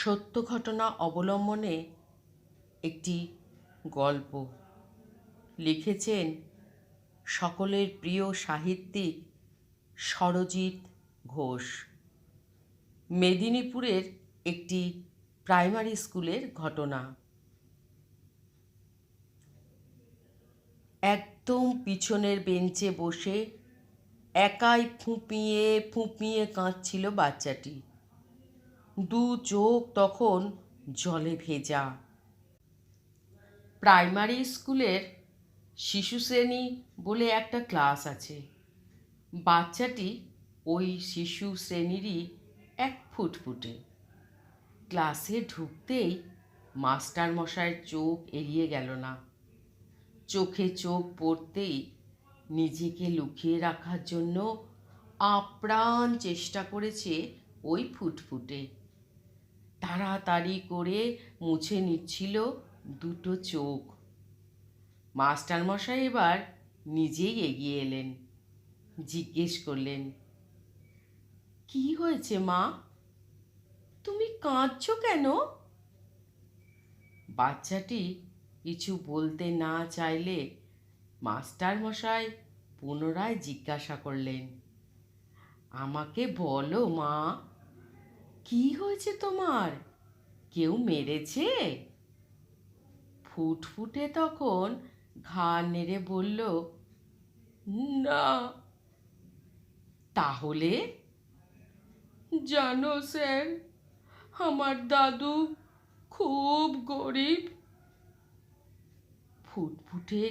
সত্য ঘটনা অবলম্বনে একটি গল্প। লিখেছেন সকলের প্রিয় সাহিত্যিক সরজিৎ ঘোষ। মেদিনীপুরের একটি প্রাইমারি স্কুলের ঘটনা। একদম পিছনের বেঞ্চে বসে একাই ফুঁপিয়ে ফুঁপিয়ে কাঁদছিল বাচ্চাটি। দু চোখ তখন জলে ভেজা। প্রাইমারি স্কুলের শিশু শ্রেণি বলে একটা ক্লাস আছে। বাচ্চাটি ওই শিশু শ্রেণীরই এক ফুটফুটে। ক্লাসে ঢুকতেই মাস্টার মশাইয়ের চোখ এড়িয়ে গেল না। চোখে চোখ পড়তেই নিজেকে লুকিয়ে রাখার জন্য আপ্রাণ চেষ্টা করেছে ওই ফুটফুটে। তাড়াতাড়ি করে মুছে নিচ্ছিল দুটো চোখ। মাস্টারমশাই এবার নিজেই এগিয়ে এলেন, জিজ্ঞেস করলেন, কি হয়েছে মা? তুমি কাঁদছো কেন? বাচ্চাটি কিছু বলতে না চাইলে মাস্টার মশাই পুনরায় জিজ্ঞাসা করলেন, আমাকে বলো মা কি হয়েছে তোমার? কেউ মেরেছে? ফুটফুটে তখন ঘাড় নেড়ে বলল, না। তাহলে? জানো স্যার, আমার দাদু খুব গরিব। ফুটফুটের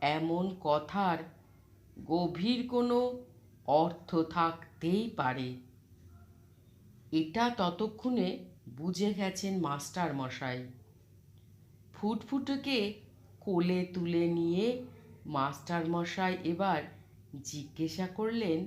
এমন কথার গভীর কোনো অর্থ থাকতেই পারে। এটা ততক্ষণে বুঝে গেছেন মাস্টার মশাই ফুটফুটকে কোলে তুলে নিয়ে মাস্টার মশাই এবার জিজ্ঞাসা করলেন,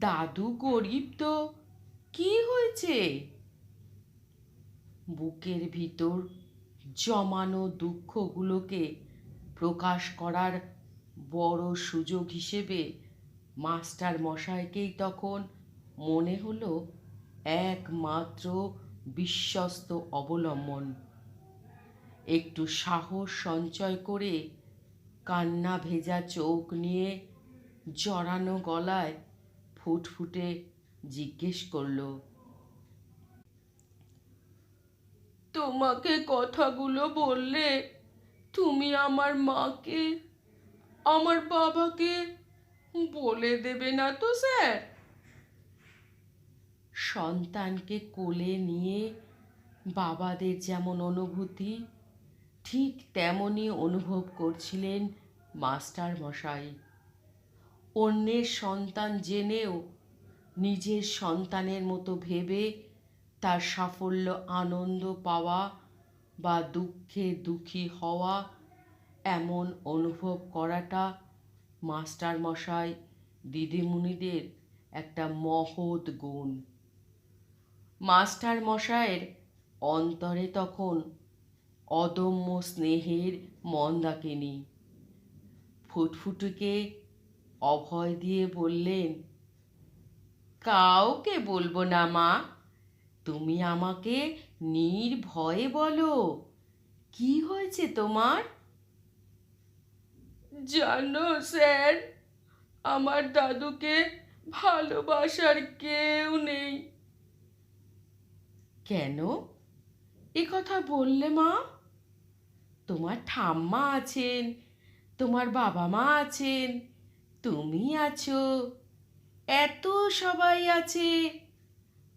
দাদু গরিব তো, কি হয়েছে? বুকের ভিতর জমানো দুঃখগুলোকে প্রকাশ করার বড় সুযোগ হিসেবে মাস্টার মশাইকেই তখন মনে হলো একমাত্র বিশ্বস্ত অবলম্বন। একটু সাহস সঞ্চয় করে কান্না ভেজা চোখ নিয়ে জড়ানো গলায় ফুটফুটে জিজ্ঞেস করল, তোমাকে কথাগুলো বললে তুমি আমার মাকে, আমার বাবাকে বলে দেবে না তো স্যার? সন্তানকে কোলে নিয়ে বাবাদের যেমন অনুভূতি, ঠিক তেমনই অনুভব করছিলেন মাস্টার মশাই। অন্যের সন্তান জেনেও নিজের সন্তানের মতো ভেবে তার সাফল্য, আনন্দ পাওয়া বা দুঃখে দুঃখী হওয়া এমন অনুভব করাটা মাস্টার মশাই, দিদিমণিদের একটা মহৎ গুণ। মাস্টার মশাইয়ের অন্তরে তখন অদম্য স্নেহের মন্দাকিনী ফুটফুটুকে অভয় দিয়ে বললেন, কাউকে বলব না মা, তুমি আমাকে নির্ভয়ে বলো। কি হয়েছে তোমার? জানো স্যার, আমার দাদুকে ভালোবাসার কেউ নেই। কেন? এ কথা বললে মা। তোমার ঠাম্মা আছেন, তোমার বাবা মা আছেন, তুমি আছো, এত সবাই আছে।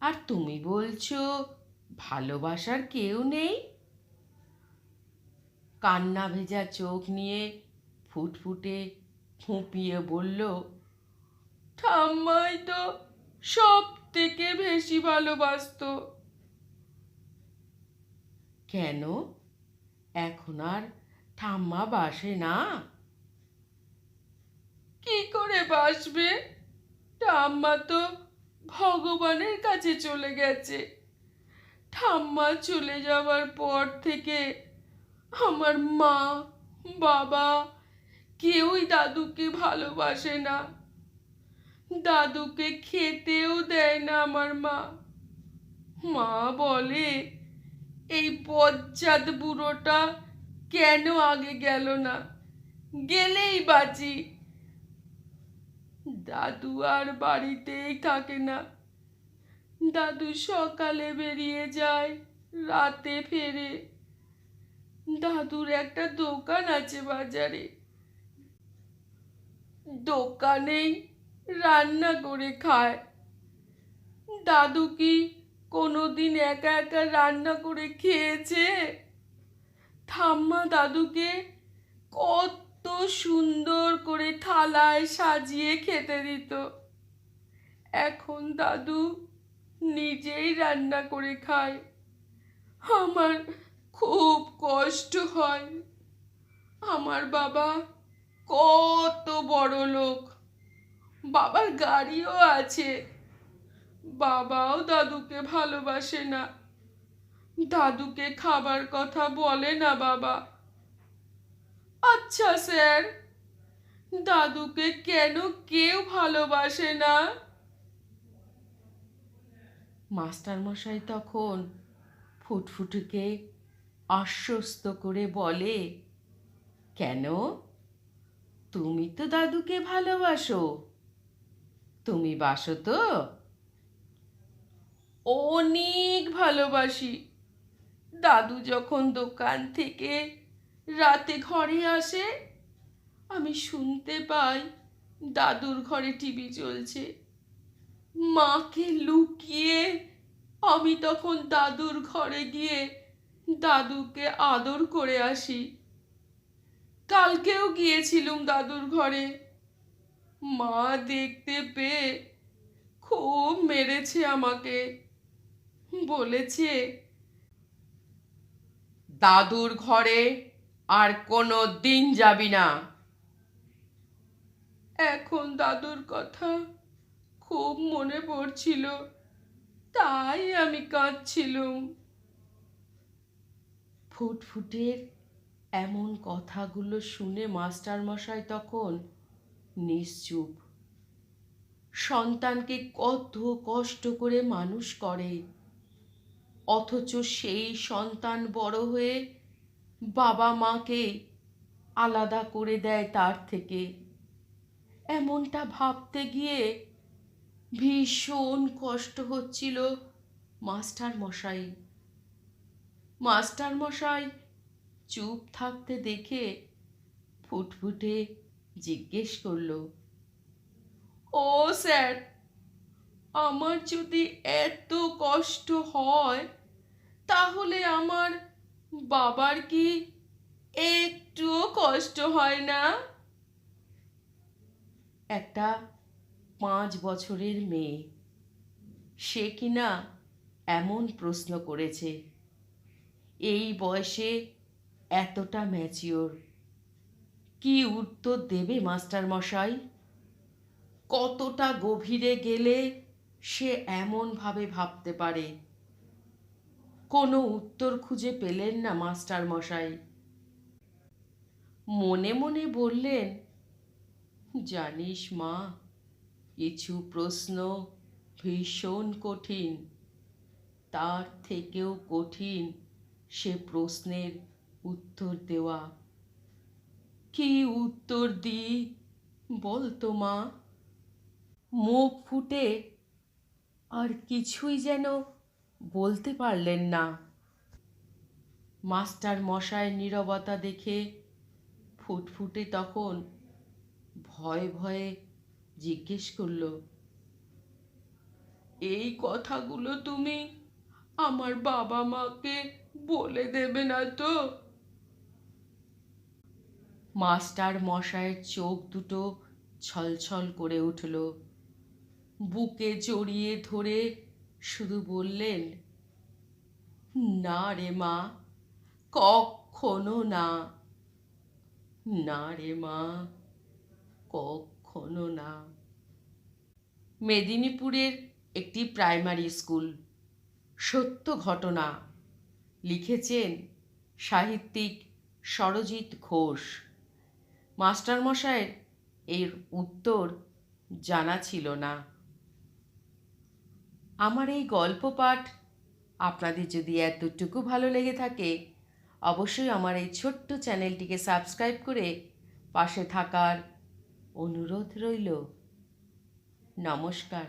আর তুমি বলছো ভালোবাসার কেউ নেই? কান্না ভেজা চোখ নিয়ে ফুটফুটে ফুঁপিয়ে বলল, ঠাম্মাই তো সব থেকে বেশি ভালোবাসত। কেন? এখন আর ঠাম্মা বাসে না। কি করে বাসবে? ঠাম্মা তো ভগবানের কাছে চলে গেছে। ঠাম্মা চলে যাওয়ার পর থেকে আমার মা, বাবা কেউই দাদুকে ভালোবাসে না। দাদুকে খেতেও দেয় না আমার মা। মা বলে এই বজ্জাত বুড়োটা কেন আগে গেল না? গেলেই বাঁচি। দাদু আর বাড়িতেই থাকে না। দাদু সকালে বেরিয়ে যায়, রাতে ফেরে। দাদুর একটা দোকান আছে বাজারে। দোকানেই রান্না করে খায়। দাদু কি কোনোদিন একা একা রান্না করে খেয়েছে। ঠাম্মা দাদুকে কত সুন্দর করে থালায় সাজিয়ে খেতে দিত। এখন দাদু নিজেই রান্না করে খায়। আমার খুব কষ্ট হয়। আমার বাবা কত বড় লোক। বাবার গাড়িও আছে। বাবাও দাদুকে ভালোবাসে না। দাদুকে খাবার কথা বলে না বাবা। আচ্ছা স্যার। দাদুকে কেন কেউ ভালোবাসে না? মাস্টার মশাই তখন ফুটফুটুকে আশ্বস্ত করে বলে, কেন? তুমি তো দাদুকে ভালোবাসো। তুমি বাসো তো? অনেক ভালোবাসি। দাদু যখন দোকান থেকে রাতে ঘরে আসে, আমি শুনতে পাই দাদুর ঘরে টিভি চলছে। মাকে লুকিয়ে আমি তখন দাদুর ঘরে গিয়ে দাদুকে আদর করে আসি। কালকেও গিয়েছিলুম দাদুর ঘরে। মা দেখতে পেয়ে খুব মেরেছে আমাকে। বলেছে। দাদুর ঘরে আর কোনো দিন যাবি না। এখন দাদুর কথা খুব মনে পড়ছিল, তাই আমি কাঁদছিলুম। ফুটফুটের এমন কথাগুলো শুনে মাস্টার মশাই তখন নিশ্চুপ। সন্তানকে কত কষ্ট করে মানুষ করে। অথচ সেই সন্তান বড় হয়ে বাবা মাকে আলাদা করে দেয় তার থেকে। এমনটা ভাবতে গিয়ে ভীষণ কষ্ট হচ্ছিল মাস্টার মশাই। মাস্টার মশাই চুপ থাকতে দেখে ফুটফুটে জিজ্ঞেস করল, ও স্যার আমার যদি এত কষ্ট হয়, তাহলে আমার বাবার কি একটুও কষ্ট হয় না? একটা পাঁচ বছরের মেয়ে, সে কিনা এমন প্রশ্ন করেছে, এই বয়সে এতটা ম্যাচিওর কি উত্তর দেবে মাস্টার মশাই কতটা গভীরে গেলে সে এমনভাবে ভাবতে পারে। কোনো উত্তর খুঁজে পেলেন না মাস্টার মশাই। মনে মনে বললেন, জানিস মা, কিছু প্রশ্ন ভীষণ কঠিন। তার থেকেও কঠিন সে প্রশ্নের উত্তর দেওয়া। কি উত্তর দিই বলতো মা? মুখ ফুটে আর কিছুই যেন বলতে পারলেন না। মাস্টার মশায়ের নীরবতা দেখে ফুটফুটে তখন ভয়ে ভয়ে জিজ্ঞেস করল, এই কথাগুলো তুমি আমার বাবা মাকে বলে দেবে না তো? মাস্টার মশায়ের চোখ দুটো ছলছল করে উঠল। বুকে জড়িয়ে ধরে শুধু বললেন, না রে মা কখনো না। না রে মা কখনো না। মেদিনীপুরের একটি প্রাইমারি স্কুল। সত্য ঘটনা লিখেছেন সাহিত্যিক সরজিৎ ঘোষ। মাস্টারমশায়ের এর উত্তর জানা ছিল না। আমার এই গল্প পাঠ আপনাদের যদি এতটুকু ভালো লেগে থাকে, অবশ্যই আমার এই ছোট্ট চ্যানেলটিকে সাবস্ক্রাইব করে পাশে থাকার অনুরোধ রইল। নমস্কার।